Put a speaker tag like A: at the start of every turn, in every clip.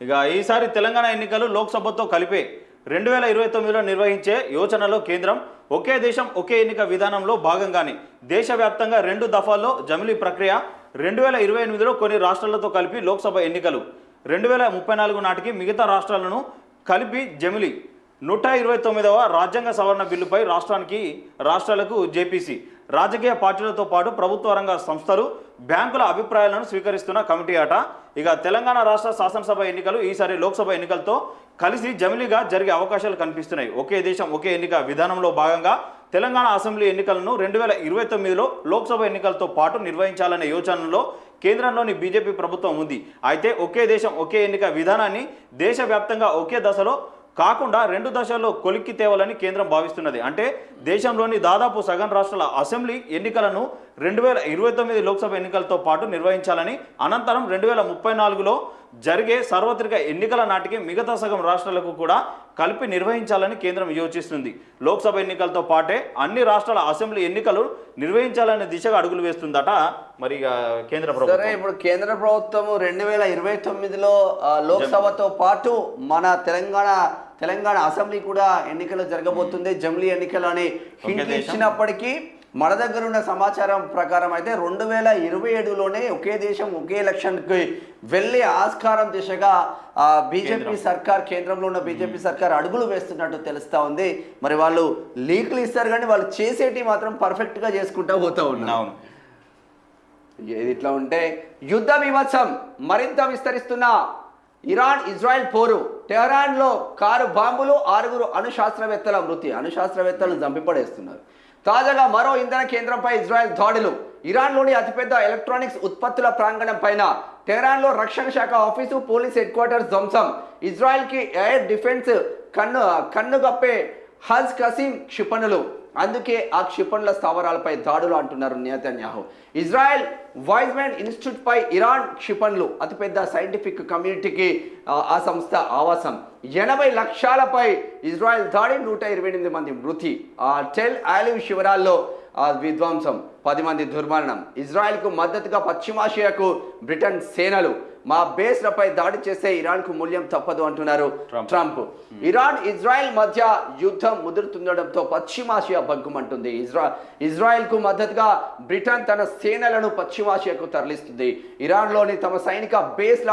A: ఇక ఈసారి తెలంగాణ ఎన్నికలు లోక్సభతో కలిపే రెండు వేల ఇరవై తొమ్మిదిలో నిర్వహించే యోచనలో కేంద్రం ఒకే దేశం ఒకే ఎన్నిక విధానంలో భాగంగానే దేశవ్యాప్తంగా రెండు దఫాల్లో జమిలీ ప్రక్రియ రెండు వేల ఇరవై ఎనిమిదిలో కొన్ని రాష్ట్రాలతో కలిపి లోక్సభ ఎన్నికలు. రెండు వేల ముప్పై నాలుగు నాటికి మిగతా రాష్ట్రాలను కలిపి జమిలీ. నూట ఇరవై తొమ్మిదవ రాజ్యాంగ సవరణ బిల్లుపై రాష్ట్రానికి రాష్ట్రాలకు జేపీసీ రాజకీయ పార్టీలతో పాటు ప్రభుత్వ రంగ సంస్థలు బ్యాంకుల అభిప్రాయాలను స్వీకరిస్తున్న కమిటీ అట ఇక తెలంగాణ రాష్ట్ర శాసనసభ ఎన్నికలు ఈసారి లోక్సభ ఎన్నికలతో కలిసి జమిలీగా జరిగే అవకాశాలు కనిపిస్తున్నాయి. ఒకే దేశం ఒకే ఎన్నిక విధానంలో భాగంగా తెలంగాణ అసెంబ్లీ ఎన్నికలను రెండు వేల ఇరవై తొమ్మిదిలో లోక్సభ ఎన్నికలతో పాటు నిర్వహించాలనే యోచనలో కేంద్రంలోని బీజేపీ ప్రభుత్వం ఉంది. అయితే ఒకే దేశం ఒకే ఎన్నిక విధానాన్ని దేశవ్యాప్తంగా ఒకే దశలో కాకుండా రెండు దశల్లో కొలిక్కి తేవాలని కేంద్రం భావిస్తున్నది. అంటే దేశంలోని దాదాపు సగం రాష్ట్రాల అసెంబ్లీ ఎన్నికలను రెండు వేల ఇరవై తొమ్మిది లోక్సభ ఎన్నికలతో పాటు నిర్వహించాలని అనంతరం రెండు వేల ముప్పై నాలుగులో జరిగే సార్వత్రిక ఎన్నికల నాటికి మిగతా సగం రాష్ట్రాలకు కూడా కలిపి నిర్వహించాలని కేంద్రం యోచిస్తుంది. లోక్సభ ఎన్నికలతో పాటే అన్ని రాష్ట్రాల అసెంబ్లీ ఎన్నికలు నిర్వహించాలనే దిశగా అడుగులు వేస్తుందట మరి కేంద్ర ప్రభుత్వం.
B: ఇప్పుడు కేంద్ర ప్రభుత్వం రెండు వేల ఇరవై తొమ్మిదిలో లోక్సభతో పాటు మన తెలంగాణ తెలంగాణ అసెంబ్లీ కూడా ఎన్నికలు జరగబోతుంది. జమిలీ ఎన్నికలు అని. ఇచ్చినప్పటికీ మన దగ్గర ఉన్న సమాచారం ప్రకారం అయితే రెండు వేల ఇరవై ఏడులోనే ఒకే దేశం ఒకే ఎలక్షన్కి వెళ్ళే ఆస్కారం దిశగా బీజేపీ. సర్కార్ కేంద్రంలో ఉన్న బీజేపీ సర్కార్ అడుగులు వేస్తున్నట్టు తెలుస్తా ఉంది. మరి వాళ్ళు లీకులు ఇస్తారు కానీ వాళ్ళు చేసేటి మాత్రం పర్ఫెక్ట్గా చేసుకుంటూ పోతా
A: అవును.
B: ఇది ఇట్లా ఉంటే యుద్ధ విమర్శం మరింత విస్తరిస్తున్న ఇరాన్ ఇజ్రాయెల్ పోరు. టెహరాన్లో కారు బాంబులు ఆరుగురు అణుశాస్త్రవేత్తల మృతి. అణుశాస్త్రవేత్తలు చంపిపడేస్తున్నారు తాజాగా మరో ఇంధన కేంద్రంపై ఇజ్రాయెల్ దాడులు. ఇరాన్లోని అతిపెద్ద ఎలక్ట్రానిక్స్ ఉత్పత్తుల ప్రాంగణం పైన టెహరాన్లో రక్షణ శాఖ ఆఫీసు పోలీస్ హెడ్ క్వార్టర్స్ ధ్వంసం. ఇజ్రాయెల్కి ఎయిర్ డిఫెన్స్ కన్ను కన్నుగప్పే హజ్ కసీం క్షిపణులు. అందుకే ఆ క్షిపణుల స్థావరాలపై దాడులు అంటున్నారు నేతన్యాహు. ఇజ్రాయెల్ వైజ్మెన్ ఇన్స్టిట్యూట్ పై ఇరాన్ క్షిపణులు అతిపెద్ద సైంటిఫిక్ కమ్యూనిటీకి ఆ, ఆ సంస్థ ఆవాసం. ఎనభై లక్షలపై ఇజ్రాయెల్ దాడి నూట ఇరవై ఎనిమిది మంది మృతి. ఆ టెల్ ఆలివ్ శివరాల్లో ఆ విధ్వంసం పది మంది దుర్మరణం. ఇజ్రాయెల్కు మద్దతుగా పశ్చిమాసియాకు బ్రిటన్ సేనలు మా బేస్లపై దాడి చేస్తే ఇరాన్కు మూల్యం తప్పదు అంటున్నారు
A: ట్రంప్.
B: ట్రంప్ ఇరాన్ ఇజ్రాయెల్ మధ్య యుద్ధం ముదురుతుండడంతో పశ్చిమాసియా బగ్గుమంటుంది ఇజ్రా ఇజ్రాయెల్కు మద్దతుగా బ్రిటన్ తన సేనలను పశ్చిమాసియాకు తరలిస్తుంది. ఇరాన్లోని తమ సైనిక బేస్ల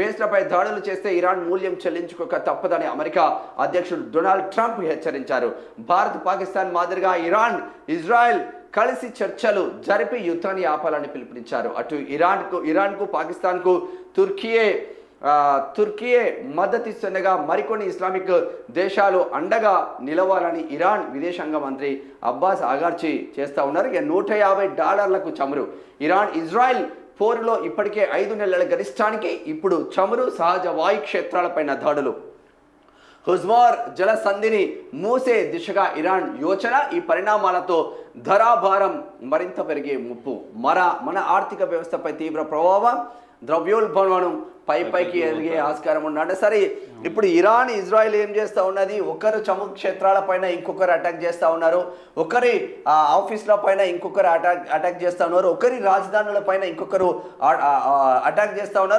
B: బేస్లపై దాడులు చేస్తే ఇరాన్ మూల్యం చెల్లించుకోక తప్పదని అమెరికా అధ్యక్షుడు డొనాల్డ్ ట్రంప్ హెచ్చరించారు. భారత్ పాకిస్తాన్ మాదిరిగా ఇరాన్ ఇజ్రాయెల్ కలిసి చర్చలు జరిపి యుద్ధాన్ని ఆపాలని పిలుపునిచ్చారు. అటు ఇరాన్కు ఇరాన్కు పాకిస్తాన్కు తుర్కియే తుర్కీయే తుర్కియే మద్దతిస్తుండగా మరికొన్ని ఇస్లామిక్ దేశాలు అండగా నిలవాలని ఇరాన్ విదేశాంగ మంత్రి అబ్బాస్ ఆగార్చి చేస్తా ఉన్నారు. ఇక నూట యాభై డాలర్లకు చమురు. ఇరాన్ ఇజ్రాయెల్ పోరులో ఇప్పటికే ఐదు నెలల గరిష్టానికి ఇప్పుడు చమురు సహజ వాయు క్షేత్రాలపైన దాడులు. హుజ్మార్ జలసంధిని మూసే దిశగా ఇరాన్ యోచన ఈ పరిణామాలతో ధరాభారం మరింత పెరిగే ముప్పు. మర మన ఆర్థిక వ్యవస్థపై తీవ్ర ప్రభావం ద్రవ్యోల్బణం పై పైకి ఎదిగే ఆస్కారం ఉన్నాడు సరే ఇప్పుడు ఇరాన్ ఇజ్రాయెల్ ఏం చేస్తా ఉన్నది? ఒకరు చమురు క్షేత్రాల పైన ఇంకొకరు అటాక్ చేస్తా ఉన్నారు. ఒకరి ఆఫీసుల పైన ఇంకొకరు అటాక్ అటాక్ చేస్తా ఉన్నారు. ఒకరి రాజధానుల పైన ఇంకొకరు అటాక్ చేస్తా ఉన్నారు.